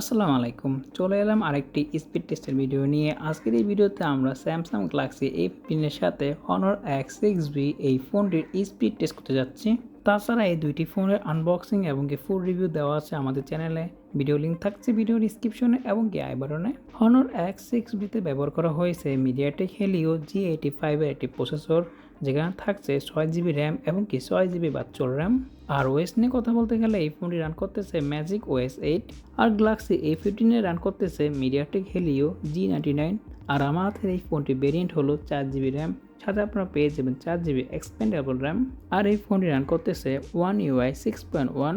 আসসালামু আলাইকুম। চলে এলাম আরেকটি স্পিড টেস্টের ভিডিও নিয়ে। আজকের এই ভিডিওতে আমরা স্যামসাং গ্যালাক্সি এই ফিফটিনের সাথে হনর এক্স সিক্স বি এই ফোনটির স্পিড টেস্ট করতে যাচ্ছি। তাছাড়া এই দুইটি ফোনের আনবক্সিং এবং কি ফুল রিভিউ দেওয়া আছে আমাদের চ্যানেলে ভিডিও লিঙ্ক থাকছে ভিডিও ডিসক্রিপশনে এবং কি আই বাটনে হনর এক্স সিক্স বিতে ব্যবহার করা হয়েছে মিডিয়াটেক হেলিও জি এইটি ফাইভের একটি প্রসেসর যেখানে থাকছে ছয় জিবি র্যাম এবং কি ছয় জিবি বাচ্চল র্যাম আর ওয়েস নিয়ে কথা বলতে গেলে এই ফোনটি রান করতেছে ম্যাজিক ওয়েস এইট আর গ্লাক্সি এ ফিফটিনে রান করতেছে MediaTek Helio G ninety nine আর আমার হাতের এই ফোনটি ভেরিয়েন্ট হলো চার জিবি র্যাম। সাথে আপনারা পেয়ে যাবেন চার জিবি এক্সপেন্ডেবল র্যাম আর এই ফোনটি রান করতেছে One UI six point one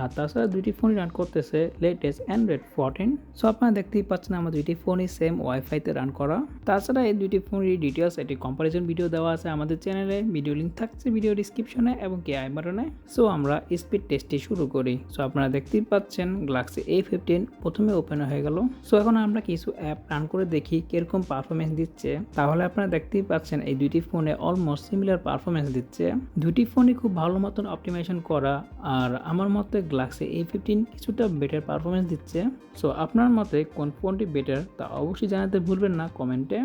আর তাছাড়া দুইটি ফোনই রান করতেছে লেটেস্ট অ্যান্ড্রয়েড ফোরটিন সো আপনারা দেখতেই পাচ্ছেন আমার দুইটি ফোনই সেম ওয়াইফাইতে রান করা। তাছাড়া এই দুইটি ফোনের ডিটেলস একটি কম্পারিজন ভিডিও দেওয়া আছে আমাদের চ্যানেলে ভিডিও লিঙ্ক থাকছে ভিডিও ডিসক্রিপশনে এবং কে আই বাটনে সো আমরা স্পিড টেস্টটি শুরু করি। সো আপনারা দেখতেই পাচ্ছেন গ্লাক্সি এ ফিফটিন প্রথমে ওপেন হয়ে গেল। সো এখন আমরা কিছু অ্যাপ রান করে দেখি কীরকম পারফরমেন্স দিচ্ছে। তাহলে আপনারা দেখতেই পাচ্ছেন এই দুইটি ফোনে অলমোস্ট সিমিলার পারফরমেন্স দিচ্ছে। দুটি ফোনই খুব ভালো মতন অপটিমাইজেশন করা। আর আমার মতে গ্লাক্সি এ ফিফটিন কিছুটা বেটার পারফরমেন্স দিচ্ছে। সো আপনার মতে কোন ফোনটি বেটার তা অবশ্যই জানাতে ভুলবেন না কমেন্টে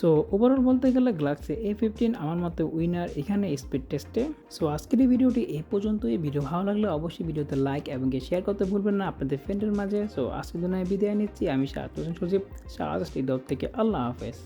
সো ওভারঅল বলতে গেলে গ্লাক্সি এ ফিফটিন আমার মতে উইনার এখানে স্পিড টেস্টে সো আজকের এই ভিডিওটি এই পর্যন্তই। ভিডিও ভালো লাগলে অবশ্যই ভিডিওতে লাইক এবং শেয়ার করতে ভুলবেন না আপনাদের ফ্রেন্ডের মাঝে। সো আজকের জন্য বিদায় নিচ্ছি। আমি শাহ সজীব থেকে আল্লাহ হাফেজ।